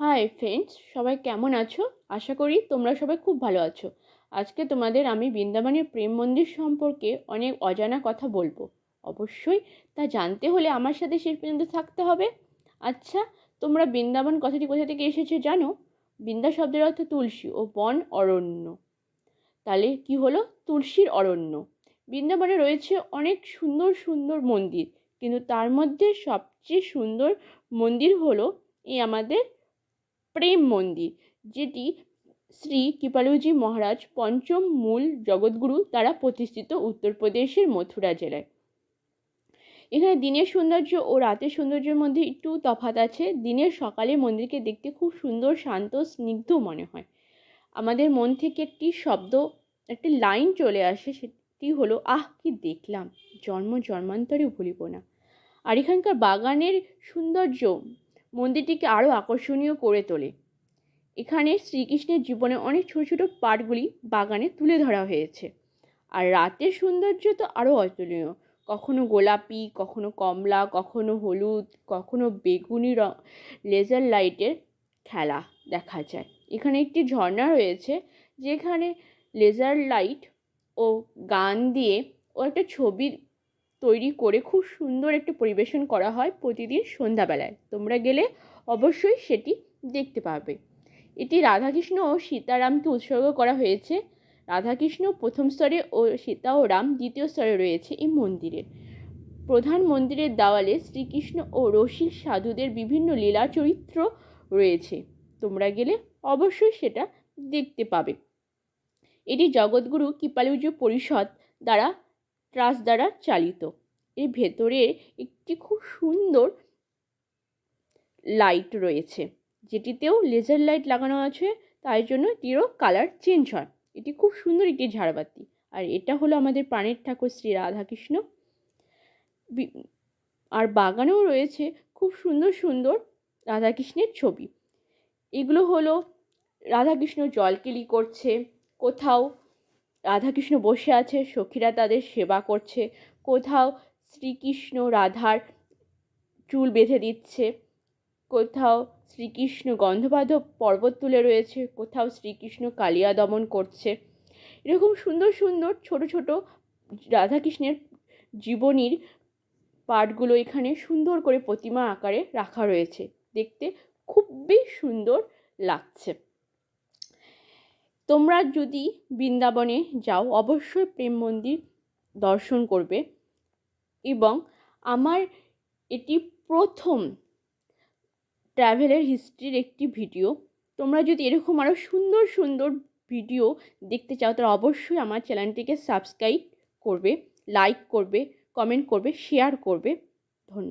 Hi friends সবাই কেমন আছো? আশা করি তোমরা সবাই খুব ভালো আছো। আজকে তোমাদের আমি বৃন্দাবনের প্রেম মন্দির সম্পর্কে অনেক অজানা কথা বলব। অবশ্যই তা জানতে হলে আমার সাথে শেষ পর্যন্ত থাকতে হবে। আচ্ছা তোমরা বৃন্দাবন কথাটি কোথা থেকে এসেছে জানো? বৃন্দা শব্দের অর্থ তুলসী ও বন অরণ্য। তাহলে কি হলো? তুলসীর অরণ্য। বৃন্দাবনে রয়েছে অনেক সুন্দর সুন্দর মন্দির। কিন্তু তার মধ্যে সবচেয়ে সুন্দর মন্দির হলো এই আমাদের প্রেম মন্দির, যেটি শ্রী কৃপালুজি মহারাজ পঞ্চম মূল জগৎগুরু দ্বারা প্রতিষ্ঠিত উত্তরপ্রদেশের মথুরা জেলায়। এখানে দিনের সৌন্দর্য ও রাতের সৌন্দর্যের মধ্যে একটু তফাত আছে। দিনের সকালে মন্দিরকে দেখতে খুব সুন্দর, শান্ত, স্নিগ্ধ মনে হয়। আমাদের মন থেকে একটি শব্দ, একটি লাইন চলে আসে, সেটি হলো, আহ, কি দেখলাম! জন্ম, জন্মান্তরে ভুলিব না। আর এখানকার বাগানের সৌন্দর্য মন্দিরটিকে আরও আকর্ষণীয় করে তোলে। এখানে শ্রীকৃষ্ণের জীবনে অনেক ছোটো ছোটো পার্টগুলি বাগানে তুলে ধরা হয়েছে। আর রাতের সৌন্দর্য তো আরও অতুলনীয়। কখনো গোলাপি, কখনো কমলা, কখনো হলুদ, কখনো বেগুনি রং, লেজার লাইটের খেলা দেখা যায়। এখানে একটি ঝর্ণা রয়েছে, যেখানে লেজার লাইট ও গান দিয়ে ও একটা ছবি তৈরি করে খুব সুন্দর একটি পরিবেশন করা হয় প্রতিদিন সন্ধ্যাবেলায়। তোমরা গেলে অবশ্যই সেটি দেখতে পাবে। এটি রাধাকৃষ্ণ ও সীতারামকে উৎসর্গ করা হয়েছে। রাধাকৃষ্ণ প্রথম স্তরে ও সীতা ও রাম দ্বিতীয় স্তরে রয়েছে এই মন্দিরের। প্রধান মন্দিরের দেওয়ালে শ্রীকৃষ্ণ ও রসিক সাধুদের বিভিন্ন লীলা চরিত্র রয়েছে। তোমরা গেলে অবশ্যই সেটা দেখতে পাবে। এটি জগৎগুরু কৃপালুজ পরিষদ দ্বারা ট্রাস্ট দ্বারা চালিত। এর ভেতরে একটি খুব সুন্দর লাইট রয়েছে, যেটিতেও লেজার লাইট লাগানো আছে, তাই জন্য এটিরও কালার চেঞ্জ হয়। এটি খুব সুন্দর একটি ঝাড়বাতি। আর এটা হলো আমাদের প্রাণের ঠাকুর শ্রী রাধাকৃষ্ণ। আর বাগানেও রয়েছে খুব সুন্দর সুন্দর রাধাকৃষ্ণের ছবি। এগুলো হলো রাধাকৃষ্ণ জলকেলি করছে, কোথাও রাধাকৃষ্ণ বসে আছে, সখীরা তাদের সেবা করছে। কোথাও শ্রীকৃষ্ণ রাধার চুল বেঁধে দিচ্ছে, কোথাও শ্রীকৃষ্ণ গন্ধবাধব পর্বত তুলে রয়েছে, কোথাও শ্রীকৃষ্ণ কালিয়া দমন করছে। এরকম সুন্দর সুন্দর ছোট ছোট রাধাকৃষ্ণের জীবনীর পাঠগুলো এখানে সুন্দর করে প্রতিমা আকারে রাখা রয়েছে। দেখতে খুবই সুন্দর লাগছে। তোমরা যদি বৃন্দাবনে যাও, অবশ্যই প্রেম মন্দির দর্শন করবে এবং আমার এটি প্রথম ট্র্যাভেলের হিস্ট্রির একটি ভিডিও। তোমরা যদি এরকম আরও সুন্দর সুন্দর ভিডিও দেখতে চাও, তাহলে অবশ্যই আমার চ্যানেলটিকে সাবস্ক্রাইব করবে, লাইক করবে, কমেন্ট করবে, শেয়ার করবে। ধন্যবাদ।